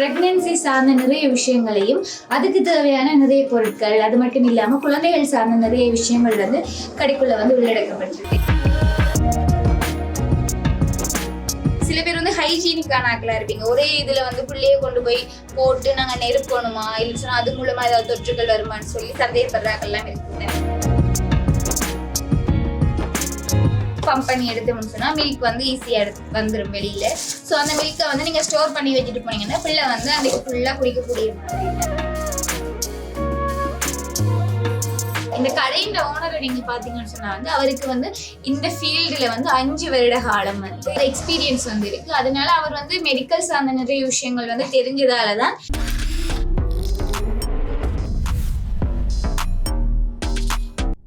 Pregnancy சார்ந்த நிறைய விஷயங்களையும் அதுக்கு தேவையான நிறைய பொருட்கள் அது மட்டும் இல்லாமல் குழந்தைகள் சார்ந்த நிறைய விஷயங்கள் வந்து கடைக்குள்ளே வந்து உள்ளடக்கப்பட்டிருக்கு சில பேர் வந்து ஹைஜீனிக்கான ஆக்களாக இருப்பீங்க. ஒரே இதில் வந்து பிள்ளையை கொண்டு போய் போட்டு நாங்கள் நெருக்கணுமா இல்லை சொன்னால் அது மூலமாக ஏதாவது தொற்றுகள் வருமான்னு சொல்லி சந்தேகப்படுறாங்கெல்லாம் இருக்குங்க. பம்ப் பண்ணி எடுத்தோம்னு மில்க் வந்து ஈஸியாக எடுத்து வந்துடும் வெளியில். ஸோ அந்த மில்க்கை வந்து நீங்கள் ஸ்டோர் பண்ணி வச்சுட்டு போனீங்கன்னா பிள்ளை வந்து அன்றைக்கு ஃபுல்லாக குடிக்கக்கூடிய மாதிரி இந்த கடையின் ஓனரை நீங்க பாத்தீங்கன்னு சொன்னா வந்து அவருக்கு வந்து இந்த ஃபீல்டுல வந்து அஞ்சு வருட காலம் வந்து எக்ஸ்பீரியன்ஸ் வந்து இருக்கு. அதனால அவர் வந்து மெடிக்கல் சார்ந்த நிறைய விஷயங்கள் வந்து தெரிஞ்சதால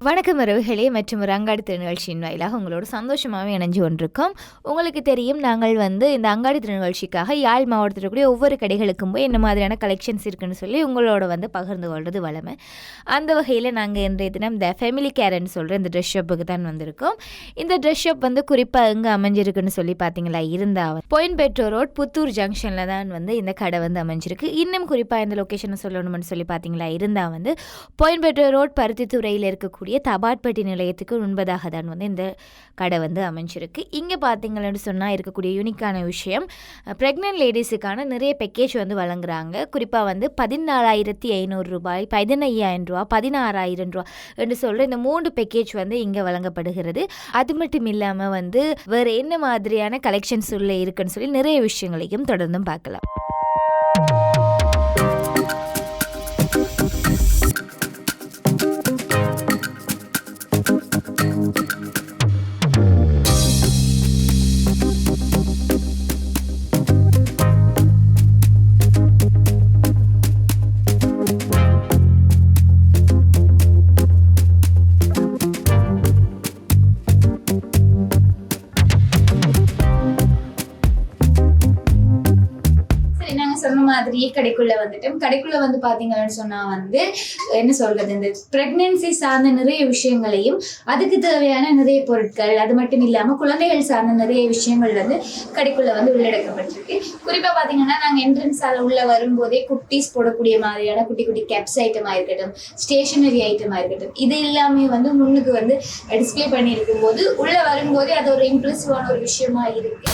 வணக்கம் உறவுகளே மற்றும் ஒரு அங்காடி திருநிகழ்ச்சியின் வாயிலாக உங்களோட சந்தோஷமாகவே இணைஞ்சு கொண்டிருக்கோம். உங்களுக்கு தெரியும் நாங்கள் வந்து இந்த அங்காடி திருநிகழ்ச்சிக்காக யாழ் மாவட்டத்தில் இருக்கக்கூடிய ஒவ்வொரு கடைகளுக்கும் போய் என்ன மாதிரியான கலெக்ஷன்ஸ் இருக்குன்னு சொல்லி உங்களோட வந்து பகிர்ந்து கொள்வது வளமை அந்த வகையில் நாங்கள் இன்றைய தினம் இந்த ஃபேமிலி கேரன் சொல்கிற இந்த ட்ரெஸ் ஷாப்புக்கு தான் வந்திருக்கோம். இந்த ட்ரெஸ் ஷாப் வந்து குறிப்பாக எங்கே அமைஞ்சிருக்குன்னு சொல்லி பார்த்தீங்களா இருந்தால் பொயின் பெட்ரோ ரோட் புத்தூர் ஜங்ஷனில் தான் வந்து இந்த கடை வந்து அமைஞ்சிருக்கு. இன்னும் குறிப்பாக இந்த லொக்கேஷனை சொல்லணும்னு சொல்லி பார்த்தீங்களா இருந்தால் வந்து பொயின்பெட்ரோ ரோட் பருத்தித்துறையில் இருக்கக்கூடிய தபாட்பட்டி நிலையத்துக்கு முன்பதாக தான் வந்து இந்த கடை வந்து அமைஞ்சிருக்கு. இங்கே பார்த்தீங்கன்னு சொன்னால் இருக்கக்கூடிய யூனிக்கான விஷயம் ப்ரெக்னென்ட் லேடிஸுக்கான நிறைய பேக்கேஜ் வந்து வழங்குறாங்க. குறிப்பாக வந்து பதினாலாயிரத்தி ஐநூறு ரூபாய் பதினையாயிரம் ரூபா பதினாறாயிரம் ரூபா என்று சொல்கிற இந்த மூன்று பேக்கேஜ் வந்து இங்கே வழங்கப்படுகிறது. அது மட்டும் இல்லாமல் வந்து வேறு என்ன மாதிரியான கலெக்ஷன்ஸ் உள்ள இருக்குன்னு சொல்லி நிறைய விஷயங்களையும் தொடர்ந்தும் பார்க்கலாம். கடைக்குள்ள வந்துட்டோம் கடைக்குள்ள வந்து பாத்தீங்கன்னு சொன்னா வந்து என்ன சொல்றது இந்த பிரெக்னன்சி சார்ந்த நிறைய விஷயங்களையும் அதுக்கு தேவையான நிறைய பொருட்கள் அது மட்டும் இல்லாம குழந்தைகள் சார்ந்த நிறைய விஷயங்கள் வந்து கடைக்குள்ள வந்து உள்ளடக்கப்பட்டிருக்கு. குறிப்பா பாத்தீங்கன்னா நாங்க என்ட்ரன்ஸால உள்ள வரும்போதே குட்டீஸ் போடக்கூடிய மாதிரியான குட்டி குட்டி கேப்ஸ் ஐட்டமா இருக்கட்டும் ஸ்டேஷனரி ஐட்டமா இருக்கட்டும் இது எல்லாமே வந்து முன்னுக்கு வந்து டிஸ்ப்ளே பண்ணி இருக்கும்போது உள்ள வரும்போதே அது ஒரு இம்ப்ரெசிவான ஒரு விஷயமா இருக்கு.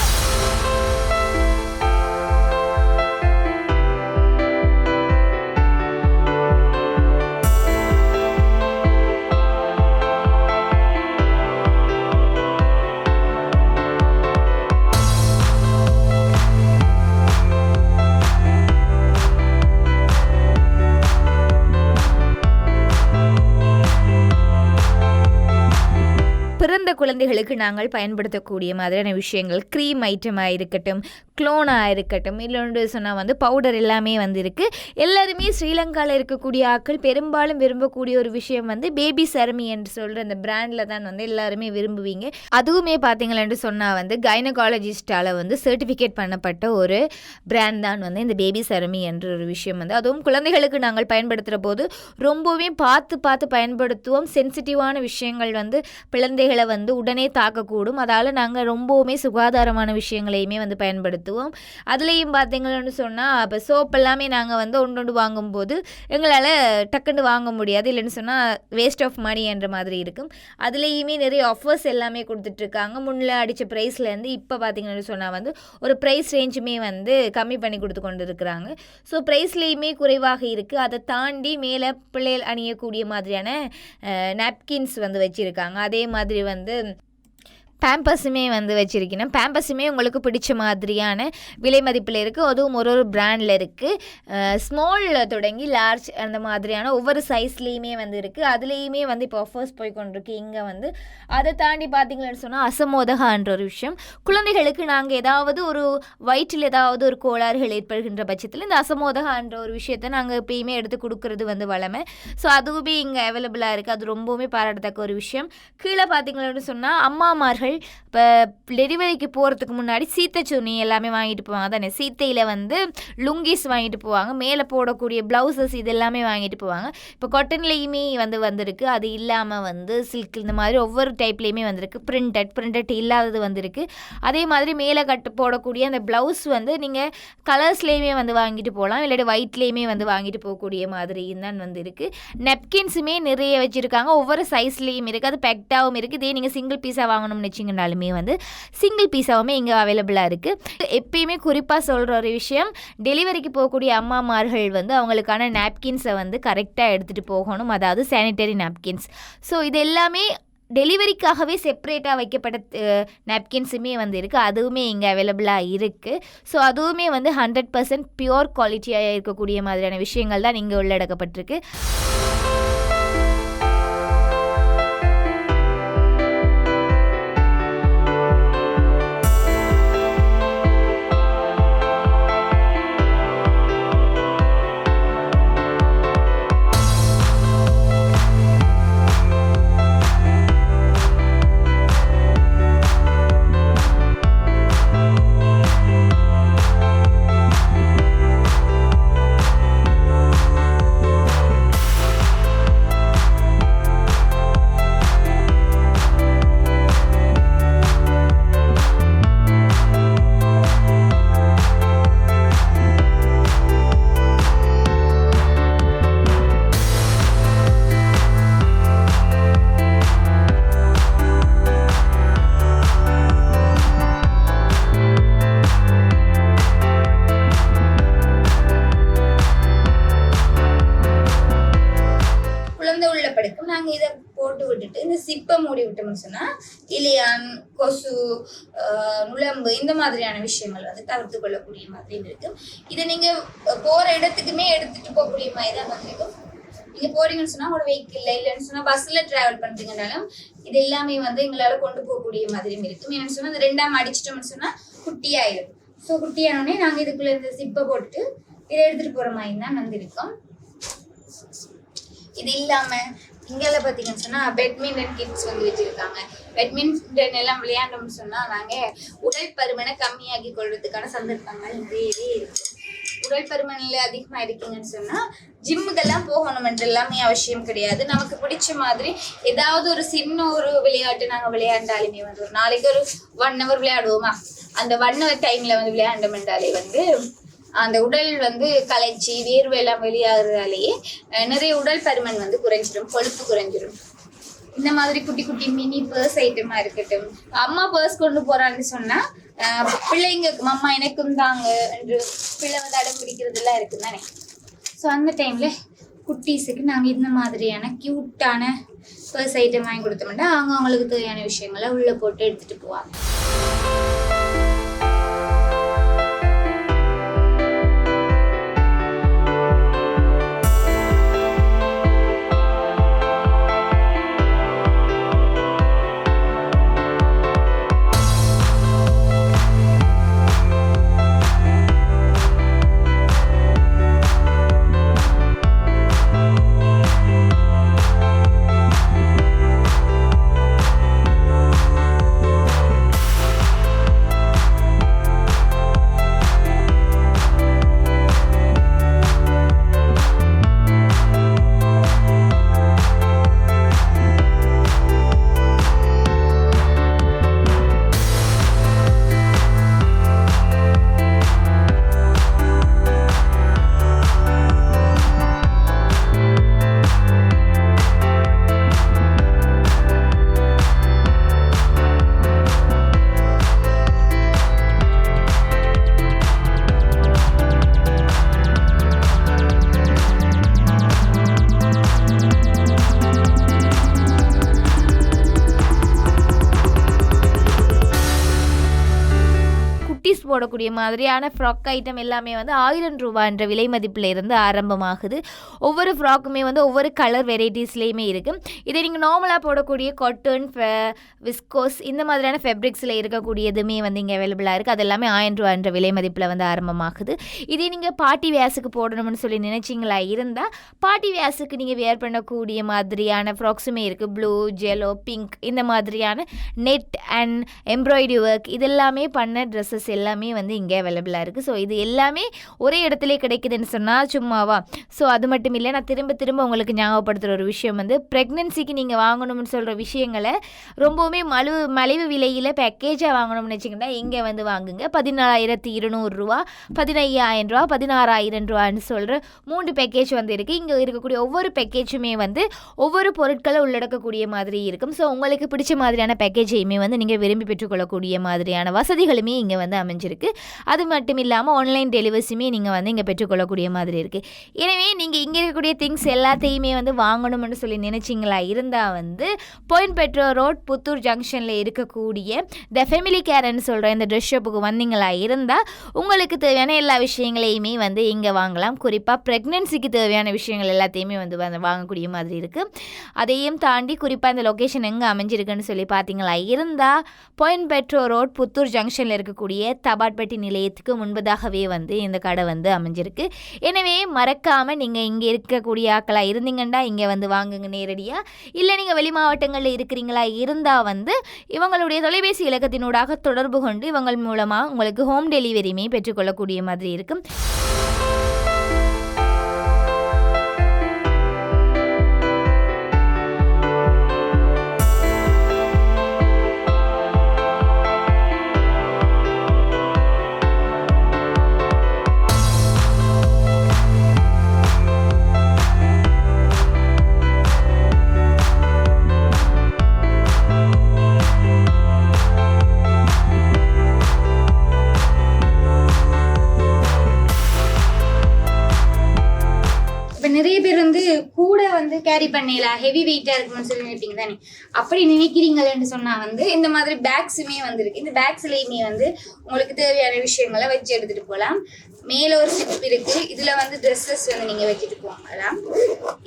பிறந்த குழந்தைகளுக்கு நாங்கள் பயன்படுத்தக்கூடிய மாதிரியான விஷயங்கள் க்ரீம் ஐட்டமாக இருக்கட்டும் க்ளோனாக இருக்கட்டும். இல்லைன்னு சொன்னால் வந்து பவுடர் எல்லாமே வந்து இருக்குது எல்லாருமே ஸ்ரீலங்காவில் இருக்கக்கூடிய ஆட்கள் பெரும்பாலும் விரும்பக்கூடிய ஒரு விஷயம் வந்து பேபி சரமி என்று சொல்கிற அந்த பிராண்டில் தான் வந்து எல்லாருமே விரும்புவீங்க. அதுவுமே பார்த்தீங்களேன்னு சொன்னால் வந்து கைனகாலஜிஸ்டால் வந்து சர்டிஃபிகேட் பண்ணப்பட்ட ஒரு பிராண்ட் தான் வந்து இந்த பேபி சரமி என்ற ஒரு விஷயம் வந்து. அதுவும் குழந்தைகளுக்கு நாங்கள் பயன்படுத்துகிற போது ரொம்பவே பார்த்து பார்த்து பயன்படுத்துவோம். சென்சிட்டிவான விஷயங்கள் வந்து குழந்தைகளை வந்து உடனே தாக்கக்கூடும். அதால் நாங்கள் ரொம்பவுமே சுகாதாரமான விஷயங்களையுமே வந்து பயன்படுத்துவோம். அதுலேயும் பார்த்தீங்கன்னு சொன்னால் இப்போ சோப் எல்லாமே நாங்கள் வந்து ஒன்று ஒன்று வாங்கும்போது எங்களால் டக்குன்னு வாங்க முடியாது. இல்லைன்னு சொன்னால் வேஸ்ட் ஆஃப் மணி என்ற மாதிரி இருக்கும். அதுலேயுமே நிறைய ஆஃபர்ஸ் எல்லாமே கொடுத்துட்ருக்காங்க. முன்னில் அடித்த ப்ரைஸ்லேருந்து இப்போ பார்த்தீங்கன்னு சொன்னால் வந்து ஒரு ப்ரைஸ் ரேஞ்சுமே வந்து கம்மி பண்ணி கொடுத்து கொண்டு இருக்கிறாங்க ஸோ ப்ரைஸ்லேயுமே குறைவாக இருக்குது அதை தாண்டி மேலே பிள்ளைகள் அணியக்கூடிய மாதிரியான நாப்கின்ஸ் வந்து வச்சுருக்காங்க. அதே மாதிரி வந்து பேம்பஸுமே வந்து வச்சுருக்கணும். பேம்பஸுமே உங்களுக்கு பிடிச்ச மாதிரியான விலை மதிப்பில் இருக்குது அதுவும் ஒரு ஒரு பிராண்டில் இருக்குது ஸ்மாலில் தொடங்கி லார்ஜ் அந்த மாதிரியான ஒவ்வொரு சைஸ்லேயுமே வந்து இருக்குது அதுலேயுமே வந்து இப்போ ஆஃபர்ஸ் போய் கொண்டிருக்கு. இங்கே வந்து அதை தாண்டி பார்த்தீங்கன்னு சொன்னால் அசமோதகான்ற ஒரு விஷயம். குழந்தைகளுக்கு நாங்கள் ஏதாவது ஒரு வயிற்றில் ஏதாவது ஒரு கோளாறுகள் ஏற்படுகின்ற பட்சத்தில் இந்த அசமோதகான்ற ஒரு விஷயத்தை நாங்கள் எப்பயுமே எடுத்து கொடுக்கறது வந்து வளமை. ஸோ அதுவுமே இங்கே அவைலபிளாக இருக்குது அது ரொம்பவுமே பாராட்டத்தக்க ஒரு விஷயம். கீழே பார்த்தீங்கன்னு சொன்னால் அம்மாமார்கள் அம்மாமார்கள் இப்போ டெலிவரிக்கு போகிறதுக்கு முன்னாடி சீத்தை சுனி எல்லாமே வாங்கிட்டு போவாங்க. தானே சீத்தையில் வந்து லுங்கிஸ் வாங்கிட்டு போவாங்க. மேலே போடக்கூடிய ப்ளவுசஸ் இது எல்லாமே வாங்கிட்டு போவாங்க. இப்போ காட்டன்லேயுமே வந்து வந்திருக்கு. அது இல்லாமல் வந்து சில்க் இந்த மாதிரி ஒவ்வொரு டைப்லேயுமே வந்திருக்கு. பிரிண்டட் பிரிண்டட் இல்லாதது வந்திருக்கு. அதே மாதிரி மேலே கட்டு போடக்கூடிய அந்த ப்ளவுஸ் வந்து நீங்கள் கலர்ஸ்லேயுமே வந்து வாங்கிட்டு போகலாம். இல்லாட்டி ஒயிட்லேயுமே வந்து வாங்கிட்டு போகக்கூடிய மாதிரி தான் வந்து இருக்குது நெப்கின்ஸுமே நிறைய வச்சுருக்காங்க. ஒவ்வொரு சைஸ்லேயும் இருக்குது அது பெக்டாகவும் இருக்குது இதே நீங்கள் சிங்கிள் பீஸாக வாங்கணும்னு வச்சிங்கனாலுமே வந்து சிங்கிள் பீஸாகவுமே இங்கே அவைலபிளாக இருக்குது எப்பயுமே குறிப்பாக சொல்கிற ஒரு விஷயம் டெலிவரிக்கு போகக்கூடிய அம்மாமார்கள் வந்து அவங்களுக்கான நாப்கின்ஸை வந்து கரெக்டாக எடுத்துகிட்டு போகணும். அதாவது சானிடரி நாப்கின்ஸ் ஸோ இது எல்லாமே டெலிவரிக்காகவே செப்பரேட்டாக வைக்கப்பட்ட நாப்கின்ஸுமே வந்து இருக்குது அதுவுமே இங்கே அவைலபிளாக இருக்குது ஸோ அதுவுமே வந்து ஹண்ட்ரட் பர்சன்ட் பியோர் குவாலிட்டியாக இருக்கக்கூடிய மாதிரியான விஷயங்கள் தான் இங்கே உள்ளடக்கப்பட்டிருக்கு. மூடி விட்டோம்னு சொன்னா இலியான் கொசு நுழம்பு இந்த மாதிரியான விஷயங்கள் வந்து தவிர்த்து கொள்ளக்கூடிய மாதிரி இருக்கும் இதை நீங்க போற இடத்துக்குமே எடுத்துட்டு போகக்கூடிய மாதிரி தான் வந்திருக்கும் நீங்க போறீங்கன்னு சொன்னா ஒரு வெஹிக்கிள் இல்லைன்னு சொன்னா பஸ்ல டிராவல் பண்றீங்கனாலும் இது எல்லாமே வந்து எங்களால கொண்டு போகக்கூடிய மாதிரியும் இருக்கும். என்னன்னு சொன்னா இந்த ரெண்டாம் அடிச்சிட்டோம்னு சொன்னா குட்டியாயிடும் ஸோ குட்டியானோடனே நாங்கள் இதுக்குள்ள இந்த சிப்பை போட்டுட்டு இதை எடுத்துட்டு போற மாதிரி தான் வந்திருக்கோம் இது இல்லாம இங்கெல்ல பார்த்தீங்கன்னு சொன்னால் பேட்மிண்டன் கிட்ஸ் வந்து வச்சுருக்காங்க. பேட்மிண்டன் எல்லாம் விளையாண்டோம்னு சொன்னால் நாங்கள் உடல் பருமனை கம்மியாக்கி கொள்றதுக்கான சந்தர்ப்பங்கள் நிறையவே இருக்கு. உடல் பருமனில் அதிகமாக இருக்கீங்கன்னு சொன்னால் ஜிம்முக்கெல்லாம் போகணுமென்று எல்லாமே அவசியம் கிடையாது. நமக்கு பிடிச்ச மாதிரி ஏதாவது ஒரு சின்ன ஒரு விளையாட்டு நாங்கள் விளையாண்டாலுமே வந்து ஒரு நாளைக்கு ஒரு ஒன் ஹவர் விளையாடுவோமா? அந்த ஒன் ஹவர் டைமில் வந்து விளையாண்டோம் என்றாலே வந்து அந்த உடல் வந்து கலைச்சி வேர்வை எல்லாம் வெளியாகிறதாலேயே நிறைய உடல் பருமன் வந்து குறைஞ்சிடும் கொழுப்பு குறைஞ்சிடும் இந்த மாதிரி குட்டி குட்டி மினி பர்ஸ் ஐட்டமா இருக்கட்டும். அம்மா பர்ஸ் கொண்டு போறான்னு சொன்னா பிள்ளைங்க மம்மா எனக்கும் தாங்க என்று பிள்ளை வந்து அடம் பிடிக்கிறது எல்லாம் இருக்கு தானே. ஸோ அந்த டைம்ல குட்டீஸுக்கு நாங்கள் இந்த மாதிரியான கியூட்டான பர்ஸ் ஐட்டம் வாங்கி கொடுத்தோம்னா அவங்க அவங்களுக்கு தேவையான விஷயங்களை உள்ள போட்டு எடுத்துட்டு போவாங்க. போடக்கூடிய மாதிரியான ஃப்ராக் ஐட்டம் எல்லாமே வந்து ஆயிரம் ரூபா என்ற விலை மதிப்பில் இருந்து ஆரம்பமாகுது. ஒவ்வொரு ஃப்ராக்குமே வந்து ஒவ்வொரு கலர் வெரைட்டிஸ்லேயுமே இருக்குது இதை நீங்கள் நார்மலாக போடக்கூடிய காட்டன் விஸ்கோஸ் இந்த மாதிரியான ஃபேப்ரிக்ஸில் இருக்கக்கூடியதுமே வந்து இங்கே அவைலபிளாக இருக்குது அது எல்லாமே ஆயிரம் ரூபா என்ற விலை மதிப்பில் வந்து ஆரம்பமாகுது. இதே நீங்கள் பாட்டி வேஸுக்கு போடணும்னு சொல்லி நினச்சிங்களா? இருந்தால் பாட்டி வேஸுக்கு நீங்கள் வேர் பண்ணக்கூடிய மாதிரியான ஃப்ராக்ஸுமே இருக்குது ப்ளூ ஜெலோ பிங்க் இந்த மாதிரியான நெட் அண்ட் எம்ப்ராய்டரி ஒர்க் இதெல்லாமே பண்ண ட்ரெஸ்ஸஸ் எல்லாமே வந்து இங்கே அவைலபிளாக இருக்குது ஸோ இது எல்லாமே ஒரே இடத்துல கிடைக்குதுன்னு சொன்னால் சும்மாவா? ஸோ அது மட்டும் இல்லை நான் திரும்ப திரும்ப உங்களுக்கு ஞாபகப்படுத்துகிற ஒரு விஷயம் வந்து ப்ரெக்னென்சிக்கு நீங்கள் வாங்கணும்னு சொல்கிற விஷயங்களை ரொம்பவுமே மலிவு மலிவு விலையில் பேக்கேஜாக வாங்கணும்னு வச்சிங்கன்னா இங்கே வந்து வாங்குங்க. பதினாலாயிரத்தி இருநூறுரூவா பதினையாயிரம் ரூபா பதினாறாயிரம் ரூபான்னு சொல்கிற மூன்று பேக்கேஜ் வந்து இருக்குது இங்கே இருக்கக்கூடிய ஒவ்வொரு பேக்கேஜுமே வந்து ஒவ்வொரு பொருட்களை உள்ளடக்கக்கூடிய மாதிரி இருக்கும். ஸோ உங்களுக்கு பிடிச்ச மாதிரியான பேக்கேஜையுமே வந்து நீங்கள் விரும்பி பெற்றுக்கொள்ளக்கூடிய மாதிரியான வசதிகளுமே இங்கே வந்து அமைஞ்சிருக்கு. அது மட்டும் இல்லாமல் ஆன்லைன் டெலிவரிஸுமே நீங்கள் வந்து இங்கே பெற்றுக்கொள்ளக்கூடிய மாதிரி இருக்குது எனவே நீங்கள் இங்கே இருக்கக்கூடிய திங்ஸ் எல்லாத்தையுமே வந்து வாங்கணும்னு சொல்லி நினச்சிங்களா? இருந்தால் வந்து பொயின் பெட்ரோ ரோட் புத்தூர் ஜங்ஷனில் இருக்கக்கூடிய த ஃபெமிலி கேர்ன்னு சொல்கிற இந்த ட்ரெஸ் ஷாப்புக்கு வந்தீங்களா? இருந்தால் உங்களுக்கு தேவையான எல்லா விஷயங்களையுமே வந்து இங்கே வாங்கலாம். குறிப்பாக ப்ரெக்னென்சிக்கு தேவையான விஷயங்கள் எல்லாத்தையுமே வந்து வாங்கக்கூடிய மாதிரி இருக்குது அதையும் தாண்டி குறிப்பாக இந்த லொக்கேஷன் எங்கே அமைஞ்சிருக்குன்னு சொல்லி பார்த்தீங்களா இருந்தால் பொயின் பெட்ரோ ரோட் புத்தூர் ஜங்ஷனில் இருக்கக்கூடிய தபாட்பட்டி நிலையத்துக்கு முன்பதாகவே வந்து இந்த கடை வந்து அமைஞ்சிருக்கு. எனவே மறக்காமல் நீங்கள் இங்கே இருக்கக்கூடிய ஆக்களாக இருந்தீங்கன்னா இங்கே வந்து வாங்குங்க நேரடியாக இல்லை நீங்கள் வெளி மாவட்டங்களில் இருக்கிறீங்களா இருந்தால் வந்து இவங்களுடைய தொலைபேசி இலக்கத்தினூடாக தொடர்பு கொண்டு இவங்கள் மூலமாக உங்களுக்கு ஹோம் டெலிவரியுமே பெற்றுக்கொள்ளக்கூடிய மாதிரி இருக்கும். வந்து கேரி பண்ணல ஹெவி வெயிட்டா இருக்கும்னு சொல்லி நினைப்பீங்க தானே? அப்படி நினைக்கிறீங்களேன்னு சொன்னா வந்து இந்த மாதிரி பேக்ஸுமே வந்துருக்கு. இந்த பேக்ஸ்லயுமே வந்து உங்களுக்கு தேவையான விஷயங்களை வச்சு எடுத்துட்டு போகலாம் மேல ஒரு சிப் இருக்கு. இதுல வந்து ட்ரெஸ்ஸஸ் வந்து நீங்க வச்சுட்டு போகலாம்.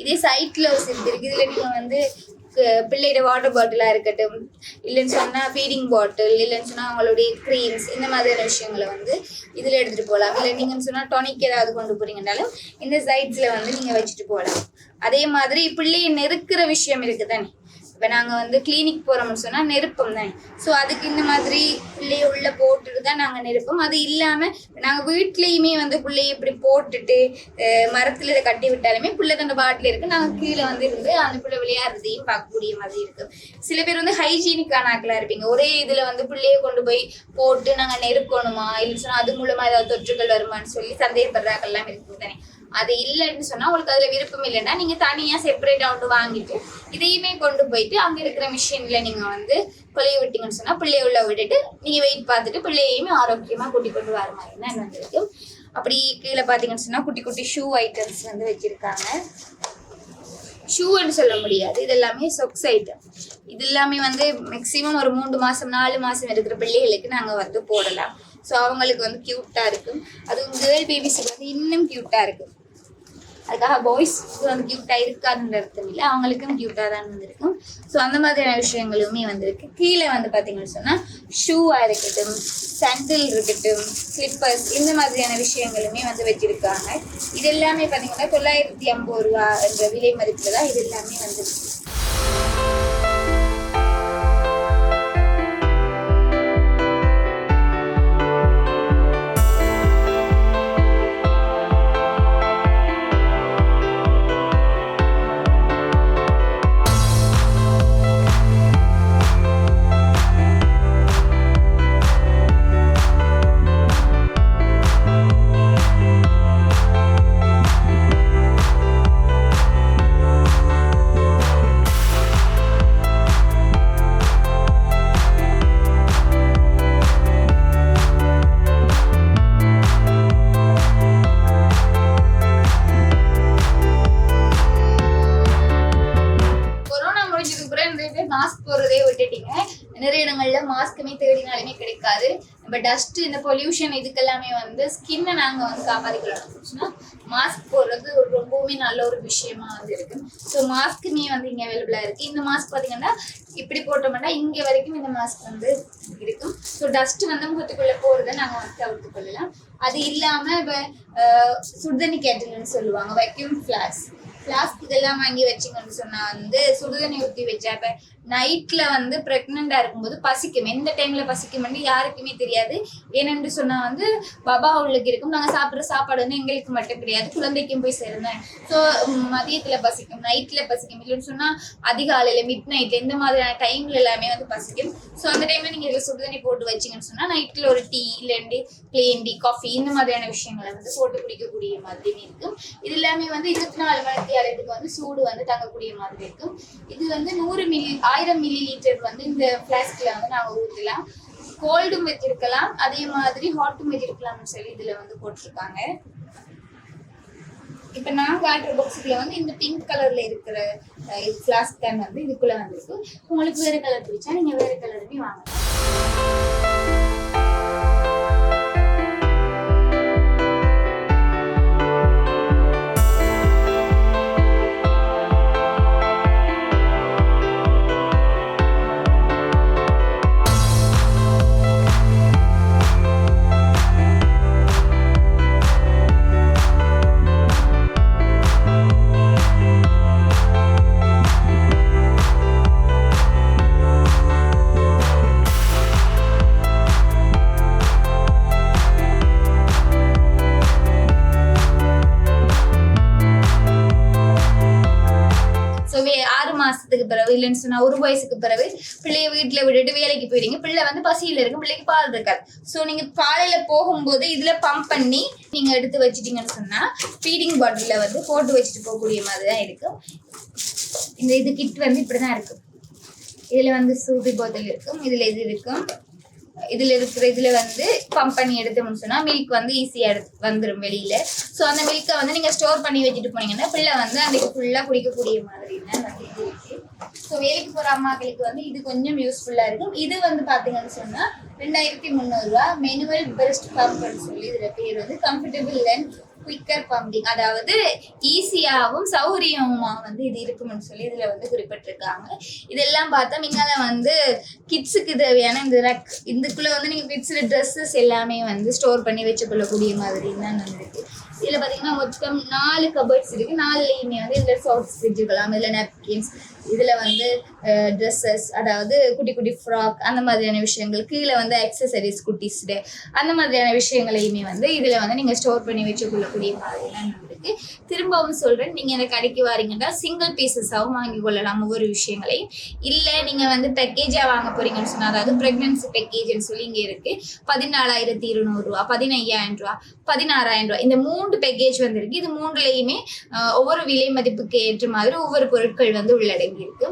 இதே சைட்ல ஒரு சிப் இருக்கு. இதுல நீங்க வந்து க- பிள்ளையோட வாட்டர் பாட்டிலா இருக்கட்டும் இல்லைன்னு சொன்னா ஃபீடிங் பாட்டில் இல்லைன்னு சொன்னா அவங்களுடைய க்ரீம்ஸ் இந்த மாதிரியான விஷயங்களை வந்து இதுல எடுத்துட்டு போகலாம். இல்லை நீங்கன்னு சொன்னா டொனிக் ஏதாவது கொண்டு போறீங்கனாலும் இந்த சைட்ஸ்ல வந்து நீங்க வச்சுட்டு போகலாம். அதே மாதிரி பிள்ளையை நெருக்கிற விஷயம் இருக்கு தானே இப்போ நாங்கள் வந்து கிளினிக் போகிறோம்னு சொன்னால் நெருப்பம் தானே. ஸோ அதுக்கு இந்த மாதிரி பிள்ளைய உள்ளே போட்டுட்டு தான் நாங்கள் நெருப்போம். அது இல்லாமல் நாங்கள் வீட்லேயுமே வந்து பிள்ளைய இப்படி போட்டுட்டு மரத்தில் இதை கட்டி விட்டாலுமே பிள்ளை தண்ட பாட்டில் இருக்குது நாங்கள் கீழே வந்து இருந்து அந்த பிள்ளை விளையாடுறதையும் பார்க்கக்கூடிய மாதிரி இருக்கும் சில பேர் வந்து ஹைஜீனிக்கான ஆக்களாக இருப்பீங்க. ஒரே இதில் வந்து பிள்ளைய கொண்டு போய் போட்டு நாங்கள் நெருக்கணுமா இல்லை சொன்னால் அது மூலமாக ஏதாவது தொற்றுகள் வருமான்னு சொல்லி சந்தேகப்படுறாக்கள்லாம் இருக்குது தானே. அது இல்லைன்னு சொன்னா உங்களுக்கு அதுல விருப்பம் இல்லைன்னா நீங்க தனியா செப்பரேட் அவுட் வாங்கிட்டு இதையுமே கொண்டு போயிட்டு அங்க இருக்கிற மிஷின்ல நீங்க வந்து கொலைய விட்டீங்கன்னு சொன்னா பிள்ளைய உள்ள விட்டுட்டு நீங்க வெயிட் பார்த்துட்டு பிள்ளையையுமே ஆரோக்கியமா கூட்டி கொண்டு வர மாதிரி தான் வந்திருக்கு அப்படி கீழே பாத்தீங்கன்னு சொன்னா குட்டி குட்டி ஷூ ஐட்டம்ஸ் வந்து வச்சிருக்காங்க. ஷூன்னு சொல்ல முடியாது. இது எல்லாமே சொக்ஸ் ஐட்டம் இது எல்லாமே வந்து மேக்ஸிமம் ஒரு மூன்று மாசம் நாலு மாசம் இருக்கிற பிள்ளைகளுக்கு நாங்க வந்து போடலாம். ஸோ அவங்களுக்கு வந்து க்யூட்டாக இருக்கும். அதுவும் கேர்ள் பேபிஸுக்கு வந்து இன்னும் க்யூட்டாக இருக்கும். அதுக்காக பாய்ஸ் வந்து க்யூட்டா இருக்காதுன்ற அர்த்தம் இல்லை. அவங்களுக்கும் க்யூட்டா தான் வந்திருக்கும் ஸோ அந்த மாதிரியான விஷயங்களுமே வந்திருக்கு. கீழே வந்து பார்த்தீங்கன்னு சொன்னால் ஷூவாக இருக்கட்டும் சண்டில் இருக்கட்டும் ஸ்லிப்பர்ஸ் இந்த மாதிரியான விஷயங்களுமே வந்து வச்சிருக்காங்க. இது எல்லாமே பார்த்தீங்கன்னா தொள்ளாயிரத்தி ஐம்பது ரூபா என்ற விலை மதிப்பில் தான் இது எல்லாமே வந்துருக்கு. இப்போ டஸ்ட் இந்த பொல்யூஷன் இதுக்கெல்லாமே வந்து ஸ்கின்னை நாங்கள் வந்து காப்பாற்றிக்கலாம் மாஸ்க் போடுறது ரொம்பவுமே நல்ல ஒரு விஷயமா வந்து இருக்கு. ஸோ மாஸ்க்குமே வந்து இங்கே அவைலபிளாக இருக்கு. இந்த மாஸ்க் பார்த்தீங்கன்னா இப்படி போட்டோம்னா இங்கே வரைக்கும் இந்த மாஸ்க் வந்து இருக்கும். ஸோ டஸ்ட் வந்து முகத்துக்குள்ளே போகிறத நாங்கள் வந்து தவிர்த்து கொள்ளலாம். அது இல்லாமல் இப்போ சுடுதண்ணி கேட்டில்னு சொல்லுவாங்க வைக்யூம் ஃப்ளாஸ்க் ஃப்ளாஸ்க் இதெல்லாம் வாங்கி வச்சிங்கன்னு சொன்னால் வந்து சுடுதண்ணி ஊற்றி வச்சா இப்போ நைட்டில் வந்து ப்ரெக்னெண்ட்டாக இருக்கும்போது பசிக்கும். எந்த டைமில் பசிக்கும்னு யாருக்குமே தெரியாது. ஏனென்று சொன்னால் வந்து பாபா அவளுக்கு இருக்கும். நாங்கள் சாப்பிட்ற சாப்பாடு வந்து எங்களுக்கு மட்டும் கிடையாது. குழந்தைக்கும் போய் சேருந்தேன் ஸோ மதியத்தில் பசிக்கும் நைட்டில் பசிக்கும். இல்லைன்னு சொன்னால் அதிகாலையில் மிட் நைட்ல இந்த மாதிரியான டைமில் எல்லாமே வந்து பசிக்கும். ஸோ அந்த டைமில் நீங்கள் இதில் சுடுதண்ணி போட்டு வச்சிங்கன்னு சொன்னால் நைட்டில் ஒரு டீ இல்லைண்டி பிளேன் டீ காஃபி இந்த மாதிரியான விஷயங்களை வந்து போட்டு குடிக்கக்கூடிய மாதிரி இருக்கும். இது எல்லாமே வந்து இருபத்தி நாலு மணி நேரத்துக்கு வந்து சூடு வந்து தங்கக்கூடிய மாதிரி இருக்கும். இது வந்து நூறு மில்லி ஆயிரம் மில்லி லிட்டர் வந்து இந்த ஃப்ளாஸ்கில் வந்து நாங்கள் ஊற்றலாம் கோல்டும் வச்சிருக்கலாம். அதே மாதிரி ஹாட்டும் வச்சிருக்கலாம்னு சொல்லி இதில் வந்து போட்டிருக்காங்க. இப்போ நான் காட்டுற பாக்ஸுக்குள்ள வந்து இந்த பிங்க் கலர்ல இருக்கிற ஃப்ளாஸ்க் கேன் வந்து இதுக்குள்ள வந்திருக்கு. உங்களுக்கு வேற கலர் பிடிச்சா நீங்க வேற கலருமே வாங்கலாம். இல்லைன்னு சொன்னா ஒரு வயசுக்கு பிறகு பிள்ளைய வீட்டில் விட்டுட்டு வேலைக்கு போயிடுங்க. பிள்ளை வந்து பசியில் இருக்கு பிள்ளைக்கு பால் இருக்காது. ஸோ நீங்க பாலையில போகும்போது இதுல பம்ப் பண்ணி நீங்க எடுத்து வச்சிட்டீங்கன்னு சொன்னா ஃபீடிங் பாட்டில வந்து போட்டு வச்சுட்டு போகக்கூடிய மாதிரி தான் இருக்கும் இந்த இது கிட் வந்து இப்படிதான் இருக்கும் இதுல வந்து சூதி போதல் இருக்கும் இதுல இது இருக்கும். இதுல இருக்கிற இதுல வந்து பம்ப் பண்ணி எடுத்தோம்னு சொன்னா மில்க் வந்து ஈஸியா எடுத்து வந்துடும் வெளியில. ஸோ அந்த மில்க்கை வந்து நீங்க ஸ்டோர் பண்ணி வச்சுட்டு போனீங்கன்னா பிள்ளை வந்து அன்னைக்கு ஃபுல்லா குடிக்கக்கூடிய மாதிரி தான் வந்து இது இருக்கு ஸோ வேலைக்கு போற அம்மாக்களுக்கு வந்து இது கொஞ்சம் யூஸ்ஃபுல்லா இருக்கும். இது வந்து பாத்தீங்கன்னு சொன்னா ரெண்டாயிரத்தி முந்நூறுரூவா மெனுவல் பெஸ்ட் பம்ப்னு சொல்லி இதுல பேர் வந்து கம்ஃபர்டபுள் அண்ட் குயிக்கர் பம்பிங் அதாவது ஈஸியாகவும் சௌகரியமா வந்து இது இருக்கும்னு சொல்லி இதில் வந்து குறிப்பிட்டிருக்காங்க. இதெல்லாம் பார்த்தா மின்னால வந்து கிட்ஸுக்கு தேவையான இந்த ரக் இதுக்குள்ளே வந்து நீங்கள் கிட்ஸு ட்ரெஸ்ஸஸ் எல்லாமே வந்து ஸ்டோர் பண்ணி வச்சுக்கொள்ளக்கூடிய மாதிரி தான் வந்துருக்கு இதுல பாத்தீங்கன்னா மொத்தம் நாலு கபர்ட்ஸ் இருக்கு. நாலுலேயுமே வந்து இதுல சாக்ஸ் வச்சுக்கலாம் இதுல நாப்கின்ஸ் இதுல வந்து ட்ரெஸ்ஸஸ் அதாவது குட்டி குட்டி ஃப்ராக் அந்த மாதிரியான விஷயங்கள் கீழே வந்து அக்சசரிஸ் குட்டிஸ்டு அந்த மாதிரியான விஷயங்களையுமே வந்து இதுல வந்து நீங்க ஸ்டோர் பண்ணி வச்சுக்கொள்ளக்கூடிய மாதிரியெல்லாம் இருக்கு. திரும்பவும் சொல்றேன் நீங்க இந்த கடைக்கு வரீங்கன்னா சிங்கிள் பீசஸாகவும் வாங்கி கொள்ளலாம் ஒவ்வொரு விஷயங்களையும். இல்ல நீங்க வந்து பேக்கேஜா வாங்க போறீங்கன்னு சொன்னா அதாவது பிரெக்னன்சி பேக்கேஜ்னு சொல்லி இங்க இருக்கு. பதினாலாயிரத்தி இருநூறு ரூபா பதினையாயிரம் ரூபா பதினாறாயிரம் ரூபாய். இந்த மூன்று பேக்கேஜ் வந்திருக்கு. இது மூன்றுலையுமே ஒவ்வொரு விலை மதிப்புக்கு ஏற்ற மாதிரி ஒவ்வொரு பொருட்கள் வந்து உள்ளடங்கி இருக்கு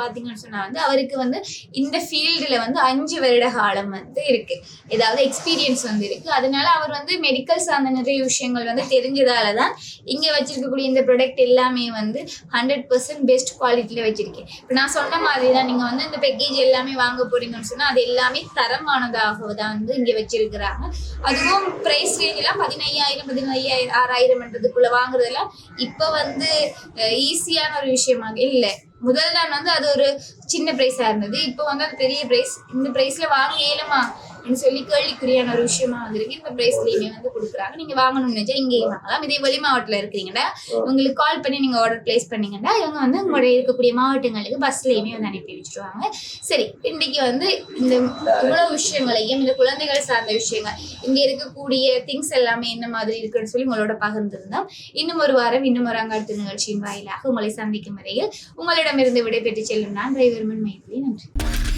பாத்தீங்கன்னு சொன்னா வந்து அவருக்கு வந்து இந்த ஃபீல்டுல வந்து அஞ்சு வருட காலம் வந்து இருக்கு. ஏதாவது எக்ஸ்பீரியன்ஸ் வந்து இருக்கு. அதனால அவர் வந்து மெடிக்கல் சார்ந்த நிறைய விஷயங்கள் வந்து தெரிஞ்சதால தான் இங்க வச்சிருக்கக்கூடிய இந்த ப்ராடக்ட் எல்லாமே வந்து ஹண்ட்ரட் பர்சன்ட் பெஸ்ட் குவாலிட்டியில வச்சிருக்கேன் இப்போ நான் சொன்ன மாதிரி தான் நீங்க வந்து இந்த பேக்கேஜ் எல்லாமே வாங்க போறீங்கன்னு சொன்னா அது எல்லாமே தரமானதாக தான் வந்து இங்க வச்சிருக்கிறாங்க. அதுவும் பிரைஸ் ரேஞ்ச் எல்லாம் பதினையாயிரம் பதினையாயிரம் ஆறாயிரம்ன்றதுக்குள்ள வாங்குறதெல்லாம் இப்போ வந்து ஈஸியான ஒரு விஷயமாக இல்லை. முதல் நாள் வந்து அது ஒரு சின்ன பிரைஸா இருந்தது. இப்போ வந்து அது பெரிய பிரைஸ் இந்த பிரைஸ்ல வாங்க ஏழுமா? சொல்லி கேள்விக்குறியான ஒரு விஷயமா வந்திருக்கு. இந்த பிரைஸ்லயுமே வந்து கொடுக்குறாங்க. நீங்க வாங்கணும்னு நினைச்சா இங்கேயே வாங்கலாம். இதே வெளி மாவட்டத்துல இருக்கிறீங்கன்னா உங்களுக்கு கால் பண்ணி நீங்க ஆர்டர் பிளேஸ் பண்ணீங்கன்னா இவங்க வந்து உங்களுடைய இருக்கக்கூடிய மாவட்டங்களுக்கு பஸ்லயுமே வந்து அனுப்பி வச்சிருவாங்க. சரி இன்னைக்கு வந்து இந்த இவ்வளவு விஷயங்களையும் இந்த குழந்தைகள் சார்ந்த விஷயங்கள் இங்க இருக்கக்கூடிய திங்ஸ் எல்லாமே என்ன மாதிரி இருக்குன்னு சொல்லி உங்களோட பகிர்ந்திருந்தோம். இன்னும் ஒரு வாரம் இன்னும் ஒரு அங்காட்டு நிகழ்ச்சியின் வாயிலாக உங்களை சந்திக்கும் வரையில் உங்களிடமிருந்து விடைபெற்று செல்லும் நான் டிரைவர் மைத்திரி நன்றி.